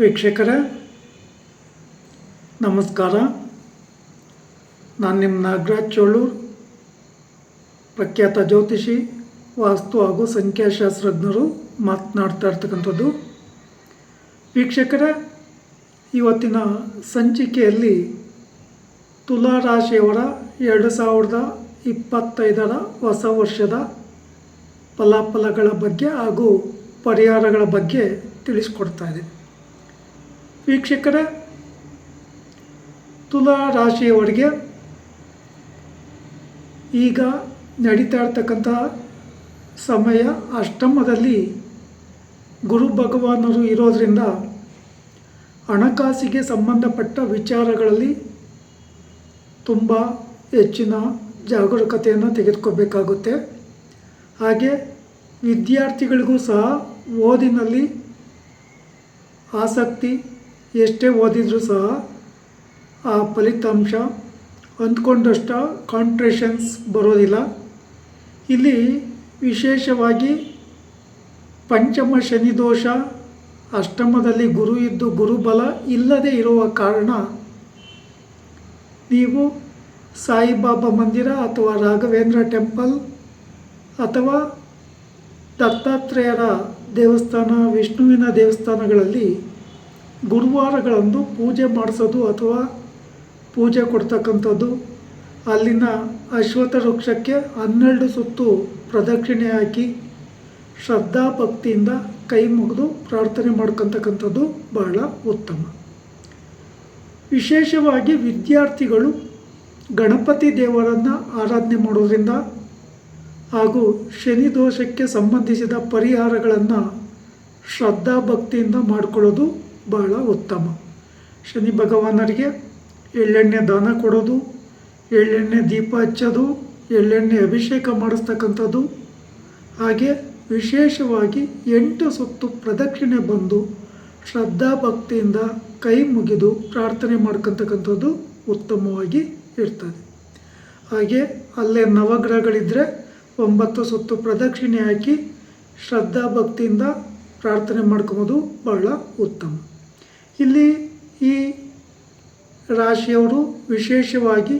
ವೀಕ್ಷಕರೇ, ನಮಸ್ಕಾರ. ನಾನು ನಿಮ್ಮ ನಾಗರಾಜ್ ಚೋಳೂರ್, ಪ್ರಖ್ಯಾತ ಜ್ಯೋತಿಷಿ, ವಾಸ್ತು ಹಾಗೂ ಸಂಖ್ಯಾಶಾಸ್ತ್ರಜ್ಞರು ಮಾತನಾಡ್ತಾ ಇರ್ತಕ್ಕಂಥದ್ದು. ವೀಕ್ಷಕರೇ, ಇವತ್ತಿನ ಸಂಚಿಕೆಯಲ್ಲಿ ತುಲಾ ರಾಶಿಯವರ ಎರಡು ಸಾವಿರದ ಇಪ್ಪತ್ತೈದರ ಹೊಸ ವರ್ಷದ ಫಲಾಫಲಗಳ ಬಗ್ಗೆ ಹಾಗೂ ಪರಿಹಾರಗಳ ಬಗ್ಗೆ ತಿಳಿಸ್ಕೊಡ್ತಾ ಇದೆ ವೀಕ್ಷಕರೇ, ತುಲಾ ರಾಶಿಯವರಿಗೆ ಈಗ ನಡೀತಾ ಇರ್ತಕ್ಕಂಥ ಸಮಯ ಅಷ್ಟಮದಲ್ಲಿ ಗುರು ಭಗವಾನರು ಇರೋದರಿಂದ ಹಣಕಾಸಿಗೆ ಸಂಬಂಧಪಟ್ಟ ವಿಚಾರಗಳಲ್ಲಿ ತುಂಬ ಹೆಚ್ಚಿನ ಜಾಗರೂಕತೆಯನ್ನು ತೆಗೆದುಕೋಬೇಕಾಗುತ್ತೆ. ಹಾಗೆ ವಿದ್ಯಾರ್ಥಿಗಳಿಗೂ ಸಹ ಓದಿನಲ್ಲಿ ಆಸಕ್ತಿ ಎಷ್ಟೇ ಓದಿದರೂ ಸಹ ಆ ಫಲಿತಾಂಶ ಅಂದ್ಕೊಂಡಷ್ಟ ಕಾಂಟ್ರೇಷನ್ಸ್ ಬರೋದಿಲ್ಲ. ಇಲ್ಲಿ ವಿಶೇಷವಾಗಿ ಪಂಚಮ ಶನಿ ದೋಷ, ಅಷ್ಟಮದಲ್ಲಿ ಗುರು ಇದ್ದು ಗುರುಬಲ ಇಲ್ಲದೆ ಇರುವ ಕಾರಣ ನೀವು ಸಾಯಿಬಾಬಾ ಮಂದಿರ ಅಥವಾ ರಾಘವೇಂದ್ರ ಟೆಂಪಲ್ ಅಥವಾ ದತ್ತಾತ್ರೇಯರ ದೇವಸ್ಥಾನ, ವಿಷ್ಣುವಿನ ದೇವಸ್ಥಾನಗಳಲ್ಲಿ ಗುರುವಾರಗಳಂದು ಪೂಜೆ ಮಾಡಿಸೋದು ಅಥವಾ ಪೂಜೆ ಕೊಡ್ತಕ್ಕಂಥದ್ದು. ಅಲ್ಲಿನ ಅಶ್ವಥ ವೃಕ್ಷಕ್ಕೆ ಹನ್ನೆರಡು ಸುತ್ತು ಪ್ರದಕ್ಷಿಣೆ ಹಾಕಿ ಶ್ರದ್ಧಾ ಭಕ್ತಿಯಿಂದ ಕೈ ಮುಗಿದು ಪ್ರಾರ್ಥನೆ ಮಾಡ್ಕೊತಕ್ಕಂಥದ್ದು ಬಹಳ ಉತ್ತಮ. ವಿಶೇಷವಾಗಿ ವಿದ್ಯಾರ್ಥಿಗಳು ಗಣಪತಿ ದೇವರನ್ನು ಆರಾಧನೆ ಮಾಡೋದ್ರಿಂದ ಹಾಗೂ ಶನಿ ದೋಷಕ್ಕೆ ಸಂಬಂಧಿಸಿದ ಪರಿಹಾರಗಳನ್ನು ಶ್ರದ್ಧಾ ಭಕ್ತಿಯಿಂದ ಮಾಡಿಕೊಳ್ಳೋದು ಬಹಳ ಉತ್ತಮ. ಶನಿ ಭಗವಾನರಿಗೆ ಎಳ್ಳೆಣ್ಣೆ ದಾನ ಕೊಡೋದು, ಎಳ್ಳೆಣ್ಣೆ ದೀಪ ಹಚ್ಚೋದು, ಎಳ್ಳೆಣ್ಣೆ ಅಭಿಷೇಕ ಮಾಡಿಸ್ತಕ್ಕಂಥದ್ದು. ಹಾಗೆ ವಿಶೇಷವಾಗಿ ಎಂಟು ಸುತ್ತು ಪ್ರದಕ್ಷಿಣೆ ಬಂದು ಶ್ರದ್ಧಾ ಭಕ್ತಿಯಿಂದ ಕೈ ಮುಗಿದು ಪ್ರಾರ್ಥನೆ ಮಾಡ್ಕೊತಕ್ಕಂಥದ್ದು ಉತ್ತಮವಾಗಿ ಇರ್ತದೆ. ಹಾಗೆ ಅಲ್ಲೇ ನವಗ್ರಹಗಳಿದ್ದರೆ ಒಂಬತ್ತು ಸುತ್ತು ಪ್ರದಕ್ಷಿಣೆ ಹಾಕಿ ಶ್ರದ್ಧಾ ಭಕ್ತಿಯಿಂದ ಪ್ರಾರ್ಥನೆ ಮಾಡ್ಕೊಬೋದು ಬಹಳ ಉತ್ತಮ. ಇಲ್ಲಿ ಈ ರಾಶಿಯವರು ವಿಶೇಷವಾಗಿ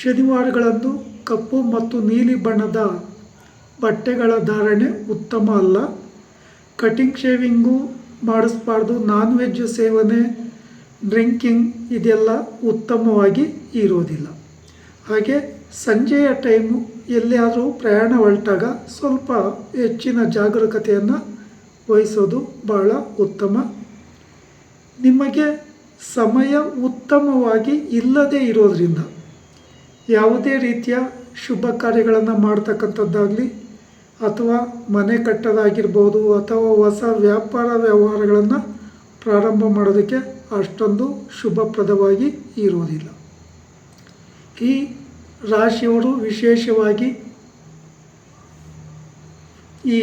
ಶನಿವಾರಗಳಂದು ಕಪ್ಪು ಮತ್ತು ನೀಲಿ ಬಣ್ಣದ ಬಟ್ಟೆಗಳ ಧಾರಣೆ ಉತ್ತಮ ಅಲ್ಲ. ಕಟಿಂಗ್, ಶೇವಿಂಗು ಮಾಡಿಸ್ಬಾರ್ದು ನಾನ್ ವೆಜ್ ಸೇವನೆ, ಡ್ರಿಂಕಿಂಗ್ ಇದೆಲ್ಲ ಉತ್ತಮವಾಗಿ ಇರೋದಿಲ್ಲ. ಹಾಗೆ ಸಂಜೆಯ ಟೈಮು ಎಲ್ಲಿಯಾದರೂ ಪ್ರಯಾಣ ಹೊರಟಾಗ ಸ್ವಲ್ಪ ಹೆಚ್ಚಿನ ಜಾಗರೂಕತೆಯನ್ನು ವಹಿಸೋದು ಬಹಳ ಉತ್ತಮ ನಿಮಗೆ ಸಮಯ ಉತ್ತಮವಾಗಿ ಇಲ್ಲದೇ ಇರೋದರಿಂದ ಯಾವುದೇ ರೀತಿಯ ಶುಭ ಕಾರ್ಯಗಳನ್ನು ಮಾಡ್ತಕ್ಕಂಥದ್ದಾಗಲಿ ಅಥವಾ ಮನೆ ಕಟ್ಟೋದಾಗಿರ್ಬೋದು ಅಥವಾ ಹೊಸ ವ್ಯಾಪಾರ ವ್ಯವಹಾರಗಳನ್ನು ಪ್ರಾರಂಭ ಮಾಡೋದಕ್ಕೆ ಅಷ್ಟೊಂದು ಶುಭಪ್ರದವಾಗಿ ಇರೋದಿಲ್ಲ. ಈ ರಾಶಿಯವರು ವಿಶೇಷವಾಗಿ ಈ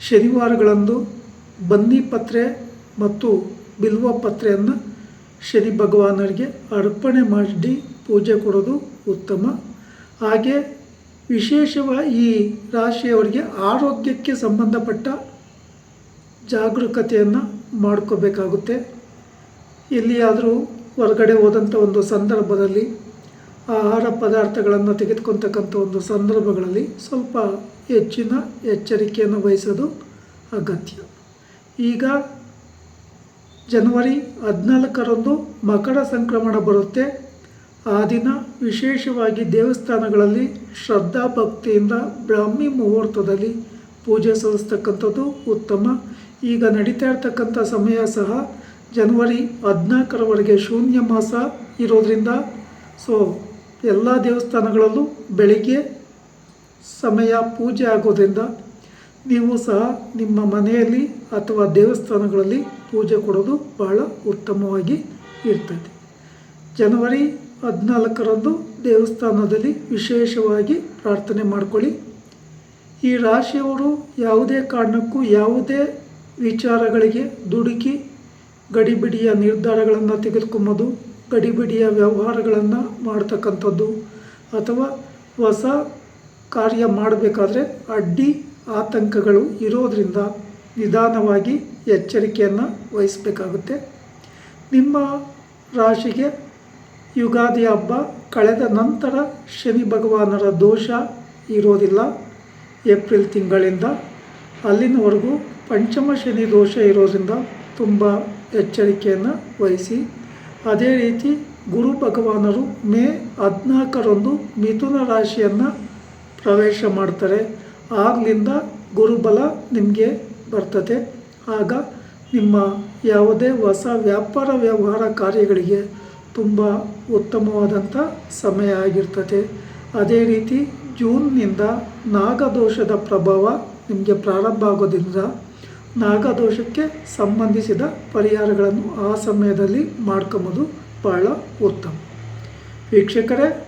ಶನಿವಾರಗಳಂದು ಬನ್ನಿ ಪತ್ರೆ ಮತ್ತು ಬಿಲ್ವ ಪತ್ರೆಯನ್ನು ಶನಿ ಭಗವಾನರಿಗೆ ಅರ್ಪಣೆ ಮಾಡಿ ಪೂಜೆ ಕೊಡೋದು ಉತ್ತಮ. ಹಾಗೆ ವಿಶೇಷವಾಗಿ ಈ ರಾಶಿಯವರಿಗೆ ಆರೋಗ್ಯಕ್ಕೆ ಸಂಬಂಧಪಟ್ಟ ಜಾಗರೂಕತೆಯನ್ನು ಮಾಡ್ಕೋಬೇಕಾಗುತ್ತೆ. ಎಲ್ಲಿಯಾದರೂ ಹೊರಗಡೆ ಹೋದಂಥ ಒಂದು ಸಂದರ್ಭದಲ್ಲಿ ಆಹಾರ ಪದಾರ್ಥಗಳನ್ನು ತೆಗೆದುಕೊತಕ್ಕಂಥ ಒಂದು ಸಂದರ್ಭಗಳಲ್ಲಿ ಸ್ವಲ್ಪ ಹೆಚ್ಚಿನ ಎಚ್ಚರಿಕೆಯನ್ನು ವಹಿಸೋದು ಅಗತ್ಯ. ಈಗ ಜನವರಿ ಹದಿನಾಲ್ಕರಂದು ಮಕರ ಸಂಕ್ರಮಣ ಬರುತ್ತೆ. ಆ ದಿನ ವಿಶೇಷವಾಗಿ ದೇವಸ್ಥಾನಗಳಲ್ಲಿ ಶ್ರದ್ಧಾ ಭಕ್ತಿಯಿಂದ ಬ್ರಾಹ್ಮಿ ಮುಹೂರ್ತದಲ್ಲಿ ಪೂಜೆ ಸಲ್ಲಿಸ್ತಕ್ಕಂಥದ್ದು ಉತ್ತಮ. ಈಗ ನಡೀತಾ ಇರ್ತಕ್ಕಂಥ ಸಮಯ ಸಹ ಜನವರಿ ಹದಿನಾಲ್ಕರವರೆಗೆ ಶೂನ್ಯ ಮಾಸ ಇರೋದರಿಂದ ಸೊ ಎಲ್ಲ ದೇವಸ್ಥಾನಗಳಲ್ಲೂ ಬೆಳಿಗ್ಗೆ ಸಮಯ ಪೂಜೆ ಆಗೋದ್ರಿಂದ ನೀವು ಸಹ ನಿಮ್ಮ ಮನೆಯಲ್ಲಿ ಅಥವಾ ದೇವಸ್ಥಾನಗಳಲ್ಲಿ ಪೂಜೆ ಕೊಡೋದು ಬಹಳ ಉತ್ತಮವಾಗಿ ಇರ್ತದೆ. ಜನವರಿ ಹದಿನಾಲ್ಕರಂದು ದೇವಸ್ಥಾನದಲ್ಲಿ ವಿಶೇಷವಾಗಿ ಪ್ರಾರ್ಥನೆ ಮಾಡಿಕೊಳ್ಳಿ. ಈ ರಾಶಿಯವರು ಯಾವುದೇ ಕಾರಣಕ್ಕೂ ಯಾವುದೇ ವಿಚಾರಗಳಿಗೆ ದುಡುಕಿ ಗಡಿಬಿಡಿಯ ನಿರ್ಧಾರಗಳನ್ನು ತೆಗೆದುಕೊಂಬೋದು ಗಡಿಬಿಡಿಯ ವ್ಯವಹಾರಗಳನ್ನು ಮಾಡ್ತಕ್ಕಂಥದ್ದು ಅಥವಾ ಹೊಸ ಕಾರ್ಯ ಮಾಡಬೇಕಾದ್ರೆ ಅಡ್ಡಿ ಆತಂಕಗಳು ಇರೋದರಿಂದ ನಿಧಾನವಾಗಿ ಎಚ್ಚರಿಕೆಯನ್ನು ವಹಿಸಬೇಕಾಗುತ್ತೆ. ನಿಮ್ಮ ರಾಶಿಗೆ ಯುಗಾದಿ ಹಬ್ಬ ಕಳೆದ ನಂತರ ಶನಿ ಭಗವಾನರ ದೋಷ ಇರೋದಿಲ್ಲ. ಏಪ್ರಿಲ್ ತಿಂಗಳಿಂದ ಅಲ್ಲಿನವರೆಗೂ ಪಂಚಮ ಶನಿ ದೋಷ ಇರೋದರಿಂದ ತುಂಬ ಎಚ್ಚರಿಕೆಯನ್ನು ವಹಿಸಿ, ಅದೇ ರೀತಿ ಗುರು ಭಗವಾನರು ಮೇ ಹದಿನಾಲ್ಕರಂದು ಮಿಥುನ ರಾಶಿಯನ್ನು ಪ್ರವೇಶ ಮಾಡ್ತಾರೆ. ಆಗಲಿಂದ ಗುರುಬಲ ನಿಮಗೆ ಬರ್ತದೆ. ಆಗ ನಿಮ್ಮ ಯಾವುದೇ ಹೊಸ ವ್ಯಾಪಾರ ವ್ಯವಹಾರ ಕಾರ್ಯಗಳಿಗೆ ತುಂಬ ಉತ್ತಮವಾದಂಥ ಸಮಯ ಆಗಿರ್ತದೆ. ಅದೇ ರೀತಿ ಜೂನ್ನಿಂದ ನಾಗದೋಷದ ಪ್ರಭಾವ ನಿಮಗೆ ಪ್ರಾರಂಭ ಆಗೋದ್ರಿಂದ ನಾಗದೋಷಕ್ಕೆ ಸಂಬಂಧಿಸಿದ ಪರಿಹಾರಗಳನ್ನು ಆ ಸಮಯದಲ್ಲಿ ಮಾಡ್ಕೊಂಬೋದು ಬಹಳ ಉತ್ತಮ. ವೀಕ್ಷಕರೇ